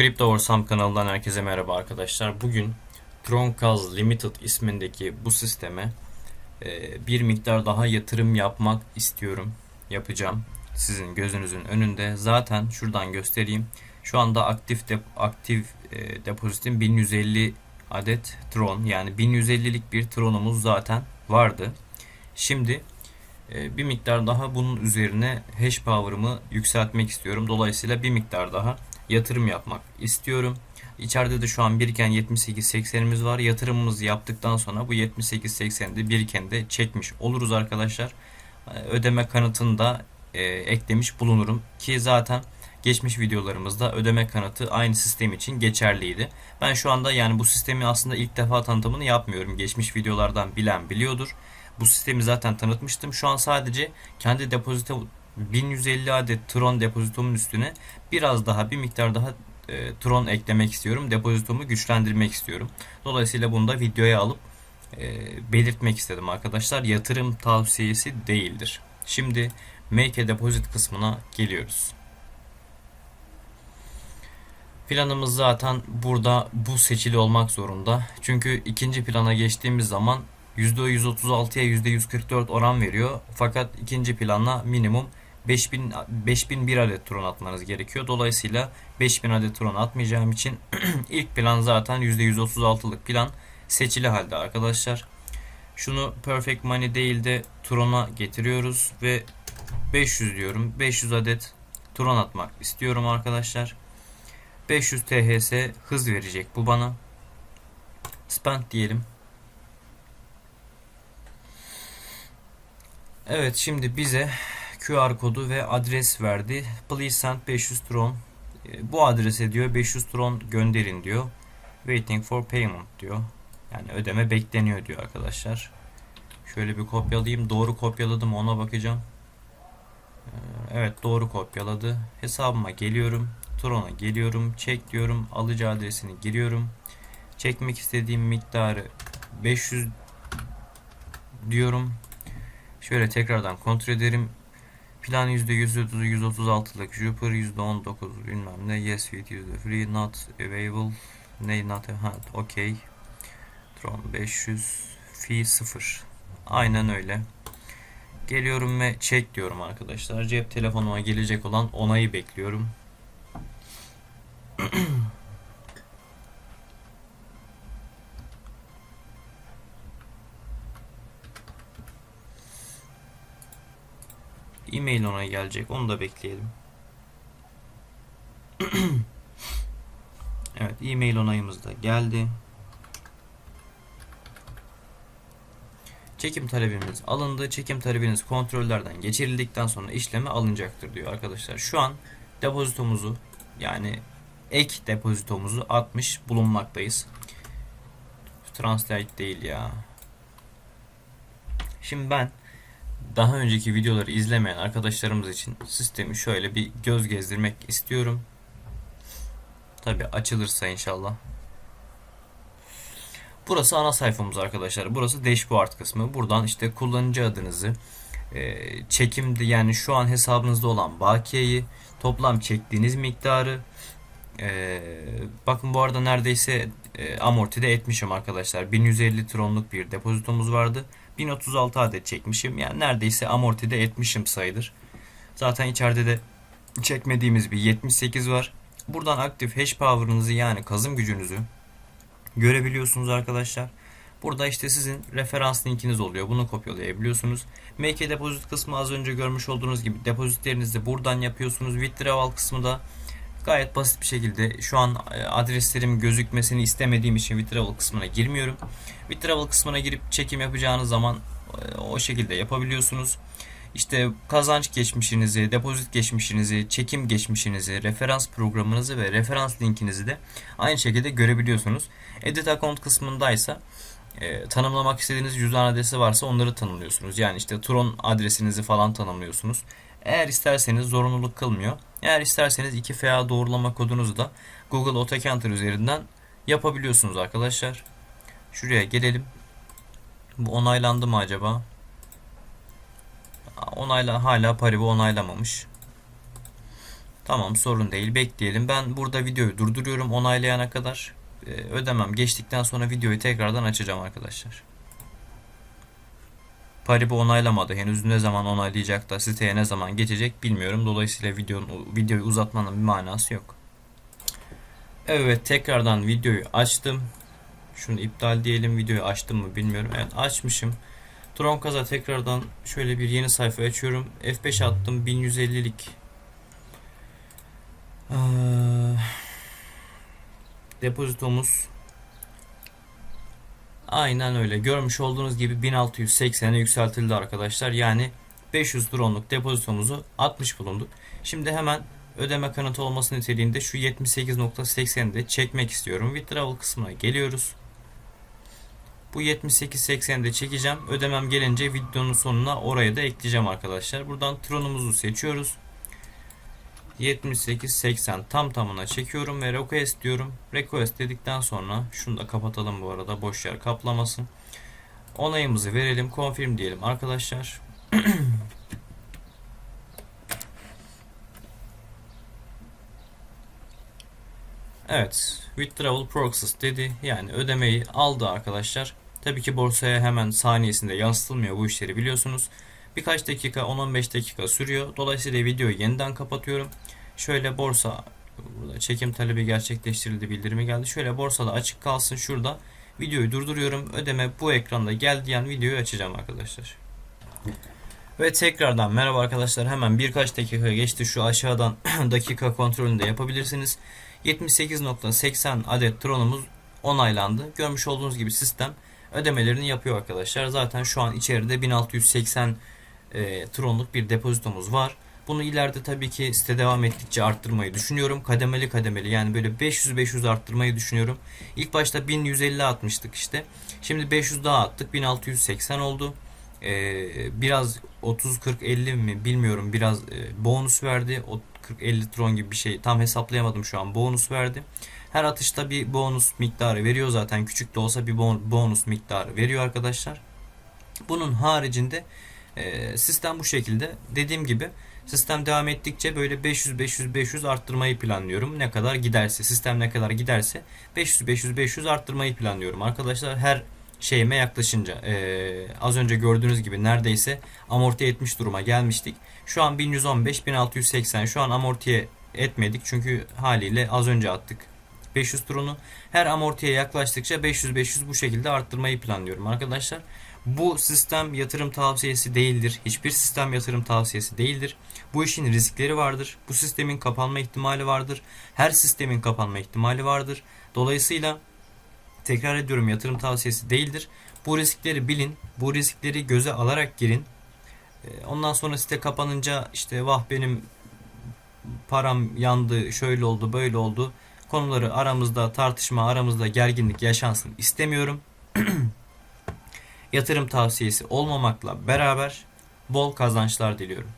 Crypto Orsam kanalından herkese merhaba arkadaşlar. Bugün Troncaz Limited ismindeki bu sisteme e, bir miktar daha yatırım yapmak istiyorum. Yapacağım. Sizin gözünüzün önünde. Zaten şuradan göstereyim. Şu anda aktif dep aktif e, depozitim 1150 adet Tron yani 1150'lik bir Tron'umuz zaten vardı. Şimdi e, bir miktar daha bunun üzerine hash power'ımı yükseltmek istiyorum. Dolayısıyla bir miktar daha yatırım yapmak istiyorum. İçeride de şu an biriken 78-80'imiz var. Yatırımımızı yaptıktan sonra bu 78-80'i de biriken de çekmiş oluruz arkadaşlar. E, Ödeme kanıtını da e, eklemiş bulunurum. Ki zaten geçmiş videolarımızda ödeme kanıtı aynı sistem için geçerliydi. Ben şu anda yani bu sistemin aslında ilk defa tanıtımını yapmıyorum. Geçmiş videolardan bilen biliyordur. Bu sistemi zaten tanıtmıştım. Şu an sadece kendi depozito 1150 adet Tron depozitomun üstüne biraz daha bir miktar daha e, Tron eklemek istiyorum. Depozitomu güçlendirmek istiyorum. Dolayısıyla bunu da videoya alıp e, belirtmek istedim arkadaşlar. Yatırım tavsiyesi değildir. Şimdi Make a Deposit kısmına geliyoruz. Planımız zaten burada bu seçili olmak zorunda. Çünkü ikinci plana geçtiğimiz zaman %136'ya %144 oran veriyor. Fakat ikinci planla minimum 5000 5001 adet tron atmanız gerekiyor. Dolayısıyla 5000 adet tron atmayacağım için ilk plan zaten %136'lık plan seçili halde arkadaşlar. Şunu perfect money değil de tron'a getiriyoruz ve 500 diyorum. 500 adet tron atmak istiyorum arkadaşlar. 500 THS hız verecek bu bana. Spend diyelim. Evet şimdi bize QR kodu ve adres verdi. Please send 500 tron. E, Bu adrese diyor 500 tron gönderin diyor. Waiting for payment diyor. Yani ödeme bekleniyor diyor arkadaşlar. Şöyle bir kopyalayayım. Doğru kopyaladım ona bakacağım. E, Evet doğru kopyaladı. Hesabıma geliyorum. Tron'a geliyorum. Çek diyorum. Alıcı adresini giriyorum. Çekmek istediğim miktarı 500 diyorum. Şöyle tekrardan kontrol ederim. Plan %130, %136'lık Jupiter %19 bilmem ne yes yüzde free not available ne not ha okey. Tron 500 fee 0 aynen öyle. Geliyorum ve check diyorum arkadaşlar. Cep telefonuma gelecek olan onayı bekliyorum E-mail ona gelecek. Onu da bekleyelim. evet, e-mail onayımız da geldi. Çekim talebimiz alındı. Çekim talebiniz kontrollerden geçirildikten sonra işleme alınacaktır diyor arkadaşlar. Şu an depozitomuzu yani ek depozitomuzu atmış bulunmaktayız. Translate değil ya. Şimdi ben daha önceki videoları izlemeyen arkadaşlarımız için sistemi şöyle bir göz gezdirmek istiyorum. Tabi açılırsa inşallah. Burası ana sayfamız arkadaşlar. Burası dashboard kısmı. Buradan işte kullanıcı adınızı, e, çekimde yani şu an hesabınızda olan bakiyeyi, toplam çektiğiniz miktarı, e, bakın bu arada neredeyse e, amortide etmişim arkadaşlar. 1150 tronluk bir depozitomuz vardı. 1036 adet çekmişim. Yani neredeyse amortide etmişim sayılır. Zaten içeride de çekmediğimiz bir 78 var. Buradan aktif hash power'ınızı yani kazım gücünüzü görebiliyorsunuz arkadaşlar. Burada işte sizin referans linkiniz oluyor. Bunu kopyalayabiliyorsunuz. Make a deposit kısmı az önce görmüş olduğunuz gibi depozitlerinizi buradan yapıyorsunuz. Withdrawal kısmı da gayet basit bir şekilde şu an e, adreslerim gözükmesini istemediğim için withdrawal kısmına girmiyorum. Withdrawal kısmına girip çekim yapacağınız zaman e, o şekilde yapabiliyorsunuz. İşte kazanç geçmişinizi, depozit geçmişinizi, çekim geçmişinizi, referans programınızı ve referans linkinizi de aynı şekilde görebiliyorsunuz. Edit account kısmındaysa e, tanımlamak istediğiniz cüzdan adresi varsa onları tanımlıyorsunuz. Yani işte Tron adresinizi falan tanımlıyorsunuz. Eğer isterseniz zorunluluk kılmıyor. Eğer isterseniz 2FA doğrulama kodunuzu da Google AutoCounter üzerinden yapabiliyorsunuz arkadaşlar. Şuraya gelelim. Bu onaylandı mı acaba? Onayla hala Paribu onaylamamış. Tamam sorun değil bekleyelim. Ben burada videoyu durduruyorum onaylayana kadar. Ee, ödemem geçtikten sonra videoyu tekrardan açacağım arkadaşlar. Paribu onaylamadı. Henüz ne zaman onaylayacak da siteye ne zaman geçecek bilmiyorum. Dolayısıyla videonun, videoyu uzatmanın bir manası yok. Evet tekrardan videoyu açtım. Şunu iptal diyelim. Videoyu açtım mı bilmiyorum. Evet açmışım. Tronkaza tekrardan şöyle bir yeni sayfa açıyorum. F5 attım 1150'lik. Ee, depozitomuz aynen öyle. Görmüş olduğunuz gibi 1680'e yükseltildi arkadaşlar. Yani 500 dronluk depozitomuzu atmış bulunduk. Şimdi hemen ödeme kanıtı olması niteliğinde şu 78.80'i de çekmek istiyorum. Withdrawal kısmına geliyoruz. Bu 78.80'i de çekeceğim. Ödemem gelince videonun sonuna oraya da ekleyeceğim arkadaşlar. Buradan tronumuzu seçiyoruz. 78.80 tam tamına çekiyorum ve request diyorum. Request dedikten sonra şunu da kapatalım bu arada boş yer kaplamasın. Onayımızı verelim. Confirm diyelim arkadaşlar. Evet, withdrawal process dedi. Yani ödemeyi aldı arkadaşlar. Tabii ki borsaya hemen saniyesinde yansıtılmıyor bu işleri biliyorsunuz. Birkaç dakika 10-15 dakika sürüyor. Dolayısıyla videoyu yeniden kapatıyorum. Şöyle borsa burada çekim talebi gerçekleştirildi bildirimi geldi. Şöyle borsada açık kalsın şurada. Videoyu durduruyorum. Ödeme bu ekranda gel diyen videoyu açacağım arkadaşlar. Ve tekrardan merhaba arkadaşlar. Hemen birkaç dakika geçti. Şu aşağıdan dakika kontrolünü de yapabilirsiniz. 78.80 adet tronumuz onaylandı. Görmüş olduğunuz gibi sistem ödemelerini yapıyor arkadaşlar. Zaten şu an içeride 1680 e, tronluk bir depozitomuz var. Bunu ileride tabii ki site devam ettikçe arttırmayı düşünüyorum. Kademeli kademeli yani böyle 500-500 arttırmayı düşünüyorum. İlk başta 1150 atmıştık işte. Şimdi 500 daha attık. 1680 oldu. Ee, biraz 30-40-50 mi bilmiyorum biraz e, bonus verdi. O 40-50 tron gibi bir şey tam hesaplayamadım şu an bonus verdi. Her atışta bir bonus miktarı veriyor zaten küçük de olsa bir bonus miktarı veriyor arkadaşlar. Bunun haricinde e, sistem bu şekilde dediğim gibi sistem devam ettikçe böyle 500 500 500 arttırmayı planlıyorum. Ne kadar giderse sistem ne kadar giderse 500 500 500 arttırmayı planlıyorum arkadaşlar. Her şeyime yaklaşınca e, az önce gördüğünüz gibi neredeyse amorti etmiş duruma gelmiştik. Şu an 1115 1680 şu an amortiye etmedik çünkü haliyle az önce attık 500 turunu. Her amortiye yaklaştıkça 500-500 bu şekilde arttırmayı planlıyorum arkadaşlar. Bu sistem yatırım tavsiyesi değildir. Hiçbir sistem yatırım tavsiyesi değildir. Bu işin riskleri vardır. Bu sistemin kapanma ihtimali vardır. Her sistemin kapanma ihtimali vardır. Dolayısıyla tekrar ediyorum yatırım tavsiyesi değildir. Bu riskleri bilin. Bu riskleri göze alarak girin. Ondan sonra site kapanınca işte vah benim param yandı, şöyle oldu, böyle oldu konuları aramızda tartışma, aramızda gerginlik yaşansın istemiyorum. Yatırım tavsiyesi olmamakla beraber bol kazançlar diliyorum.